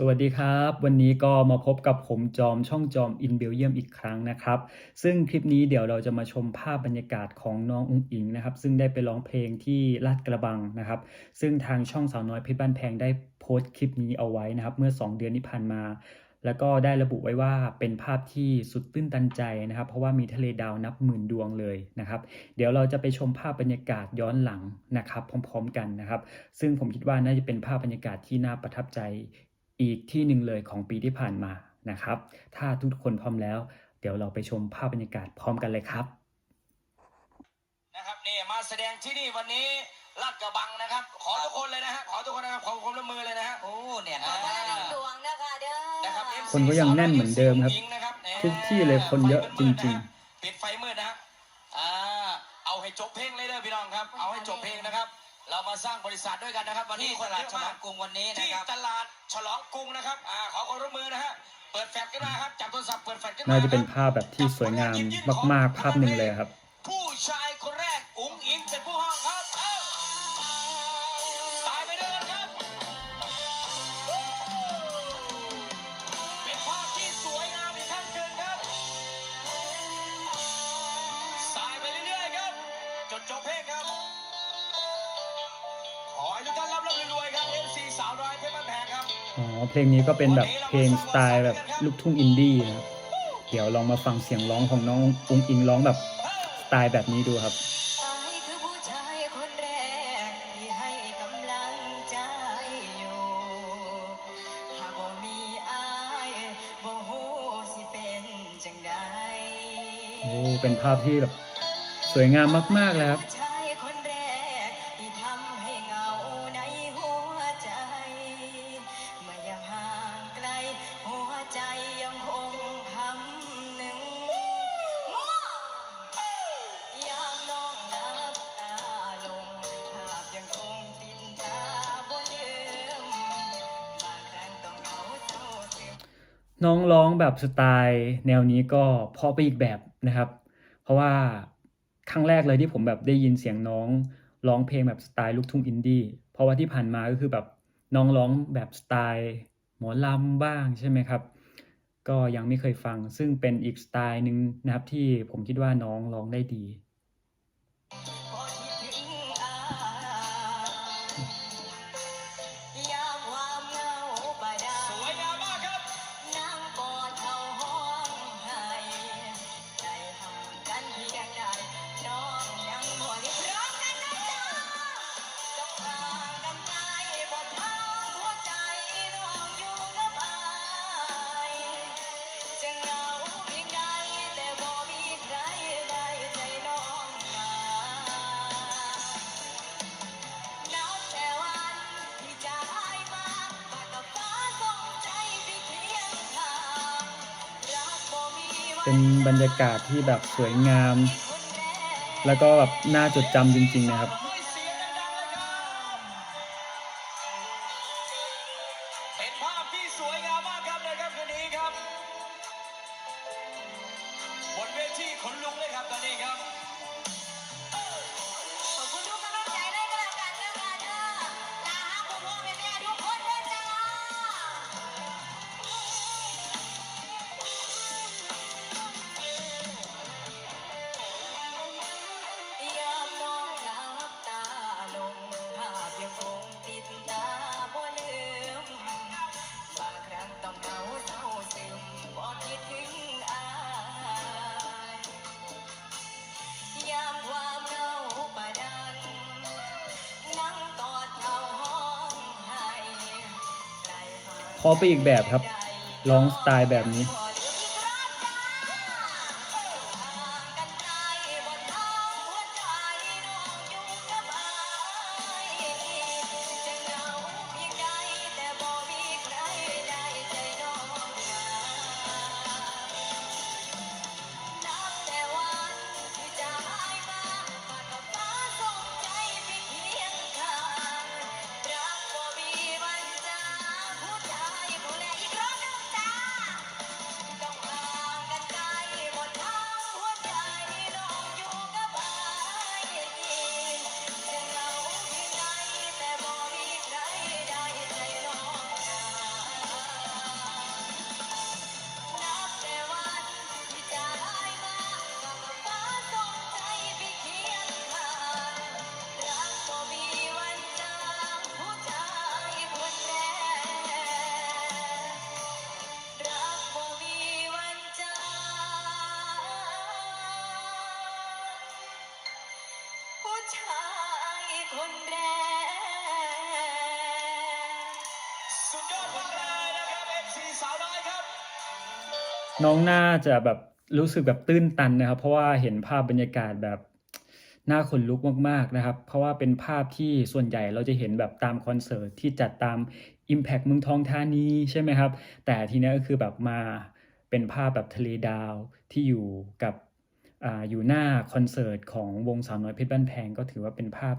สวัสดีครับ วันนี้ก็มาพบกับผมจอมช่องจอมอินเบลเยียมอีกครั้งนะครับ ซึ่งคลิปนี้เดี๋ยวเราจะมาชมภาพบรรยากาศของน้องอุ้งอิงนะครับ ซึ่งได้ไปร้องเพลงที่ลาดกระบังนะครับ ซึ่งทางช่องสาวน้อยเพชรบ้านแพงได้โพสต์คลิปนี้เอาไว้นะครับ เมื่อ 2 เดือนที่ผ่านมา แล้วก็ได้ระบุไว้ว่าเป็นภาพที่สุดตื้นตันใจนะครับ เพราะว่ามีทะเลดาวนับหมื่นดวงเลยนะครับ เดี๋ยวเราจะไปชมภาพบรรยากาศย้อนหลังนะครับ พร้อม ๆ กันนะครับ ซึ่งผมคิดว่าน่าจะเป็นภาพบรรยากาศที่น่าประทับใจ อีกที่หนึ่งเลยของปีที่ผ่านมานะครับ ถ้าทุกคนพร้อมแล้ว เดี๋ยวเราไปชมภาพบรรยากาศพร้อมกันเลยครับนะครับนี่มาแสดงที่นี่วันนี้ลาดกระบังนะครับ ขอทุกคนเลยนะฮะขอทุกคนนะครับขอความร่วมมือเลยนะฮะโอ้เนี่ยอ่านะขอให้ลำดวงนะคะเด้อนะครับ FC คนก็ยังแน่นเหมือนเดิมครับหญิงนะครับทุกที่เลยคนเยอะจริงๆปิดไฟมืดนะฮะอ่าเอาให้จบเพลงเลยเด้อพี่น้องครับ เอาให้จบเพลงนะครับ เรามาสร้างบริษัทด้วยกันนะครับ วันนี้ที่คตนลาเยดอะฉลอมางกกรุงวันนี้นะที่ครับตลาดฉลองกรุงนะครับอ่าขอความร่วมมือนะฮะเปิดแฟลชขึ้นมาครับจับโทรศัพท์เปิดแฟลชขึ้นมาน่าจะเป็นครับภาพแบบที่สวยงามมากๆภาพหนึ่งเลยครับ ผู้ชายคนแรกอุ๋งอิงเป็นผู้ห้อง สาวน้อยเพชรบ้านแพงครับอ๋อเพลงนี้ก็เป็นแบบเพลงสไตล์แบบลูกทุ่งอินดี้นะครับเดี๋ยวลองมาฟังเสียงร้องของน้องอุ้งอิงร้องแบบสไตล์แบบนี้ดูครับอายคือผู้ชายคนแรกที่ให้กำลังใจอยู่หากบ่มีอายบ่ฮู้สิเป็นจังใดโอ้เป็นภาพที่แบบสวยงามมากๆเลยครับ น้องร้องแบบสไตล์แนวนี้ก็เพาะไปอีกแบบนะครับ เพราะว่าครั้งแรกเลยที่ผมแบบได้ยินเสียงน้องร้องเพลงแบบสไตล์ลูกทุ่งอินดี้เพราะว่าที่ผ่านมาก็คือแบบน้องร้องแบบสไตล์หมอลำบ้างใช่ไหมครับ ก็ยังไม่เคยฟังซึ่งเป็นอีกสไตล์หนึ่งนะครับที่ผมคิดว่าน้องร้องได้ดี เป็นบรรยากาศที่แบบสวยงาม แล้วก็แบบน่าจดจำจริงๆนะครับเสียงดังๆเลยครับเป็นภาพที่สวยงามมากนะครับคืนนี้ครับบนเวทีขนลุกเลยครับตอนนี้ครับ ขอไปอีกแบบครับร้องสไตล์แบบนี้ น้องน่าจะแบบรู้สึกแบบตื้นตันนะครับ เพราะว่าเห็นภาพบรรยากาศแบบน่าขนลุกมากๆนะครับ เพราะว่าเป็นภาพที่ส่วนใหญ่เราจะเห็นแบบตามคอนเสิร์ตที่จัดตาม Impact มืองทองธานีใช่ไหมครับ แต่ทีนี้ก็คือแบบมาเป็นภาพแบบทะเลดาวที่อยู่กับ อยู่หน้าคอนเสิร์ตของวงสาวน้อยเพชรบ้านแพงก็ถือว่าเป็นภาพ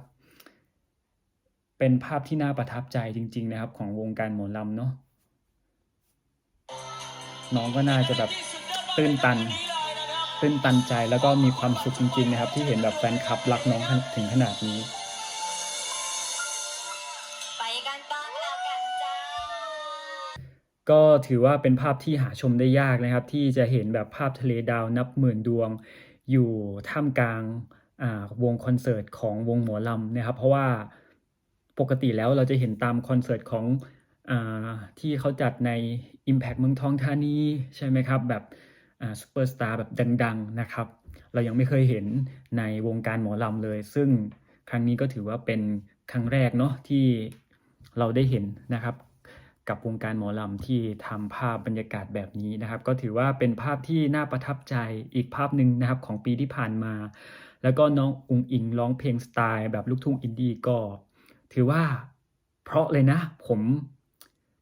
เป็นภาพที่น่าประทับใจจริง ๆ นะครับ ของวงการหมอลำเนาะน้องก็น่าจะแบบตื้นตันตื้นตันใจแล้วก็มีความสุขจริง ๆ นะครับ ที่เห็นแบบแฟนคลับรักน้องถึงขนาดนี้ก็ถือว่าเป็นภาพที่หาชมได้ยากนะครับ ที่จะเห็นแบบภาพทะเลดาวนับหมื่นดวง อยู่ท่ามกลางวงคอนเสิร์ตของวงหมอลำนะครับ เพราะว่าปกติแล้วเราจะเห็นตามคอนเสิร์ตของอที่เขาจัดใน Impact เมืองทองธานีใช่ไหมครับ แบบซูเปอร์สตาร์แบบดัง ๆนะครับ เรายังไม่เคยเห็นในวงการหมอลำเลย ซึ่งครั้งนี้ก็ถือว่าเป็นครั้งแรกเนาะที่เราได้เห็นนะครับ กับวงการหมอลำที่ทำภาพบรรยากาศแบบนี้นะครับ ก็ถือว่าเป็นภาพที่น่าประทับใจอีกภาพหนึ่งนะครับของปีที่ผ่านมา แล้วก็น้องอุงอิงร้องเพลงสไตล์แบบลูกทุ่งอินดี้ก็ ถือว่าเพราะเลยนะผม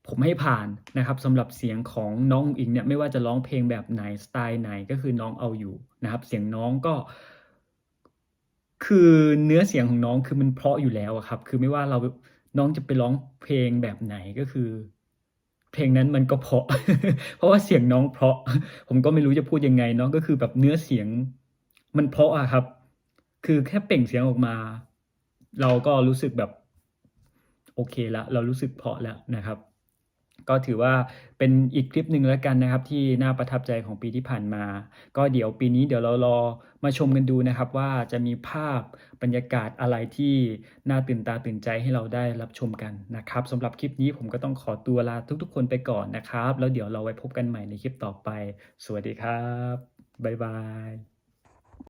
ผมให้ผ่านนะครับสำหรับเสียงของน้องอิงเนี่ยไม่ว่าจะร้องเพลงแบบไหนสไตล์ไหนก็คือน้องเอาอยู่นะครับ เสียงน้องก็ คือเนื้อเสียงของน้องคือมันเพราะอยู่แล้วครับ คือไม่ว่าเราน้องจะไปร้องเพลงแบบไหนก็คือ เพลงนั้นมันก็เพาะ เพราะว่าเสียงน้องเพาะ ผมก็ไม่รู้จะพูดยังไงเนาะก็คือแบบเนื้อเสียง มันเพาะอะครับ คือแค่เปล่งเสียงออกมา เราก็รู้สึกแบบ โอเคละเรารู้สึกเพาะแล้วนะครับ ก็ถือว่าเป็นอีกคลิปหนึ่งแล้วกันนะครับ ที่น่าประทับใจของปีที่ผ่านมา ก็เดี๋ยวปีนี้เดี๋ยวเรารอมาชมกันดูนะครับว่าจะมีภาพบรรยากาศอะไรที่น่าตื่นตาตื่นใจให้เราได้รับชมกันนะครับสำหรับคลิปนี้ผมก็ต้องขอตัวลาทุกๆ คนไปก่อนนะครับ แล้วเดี๋ยวเราไว้พบกันใหม่ในคลิปต่อไป สวัสดีครับบ๊ายบาย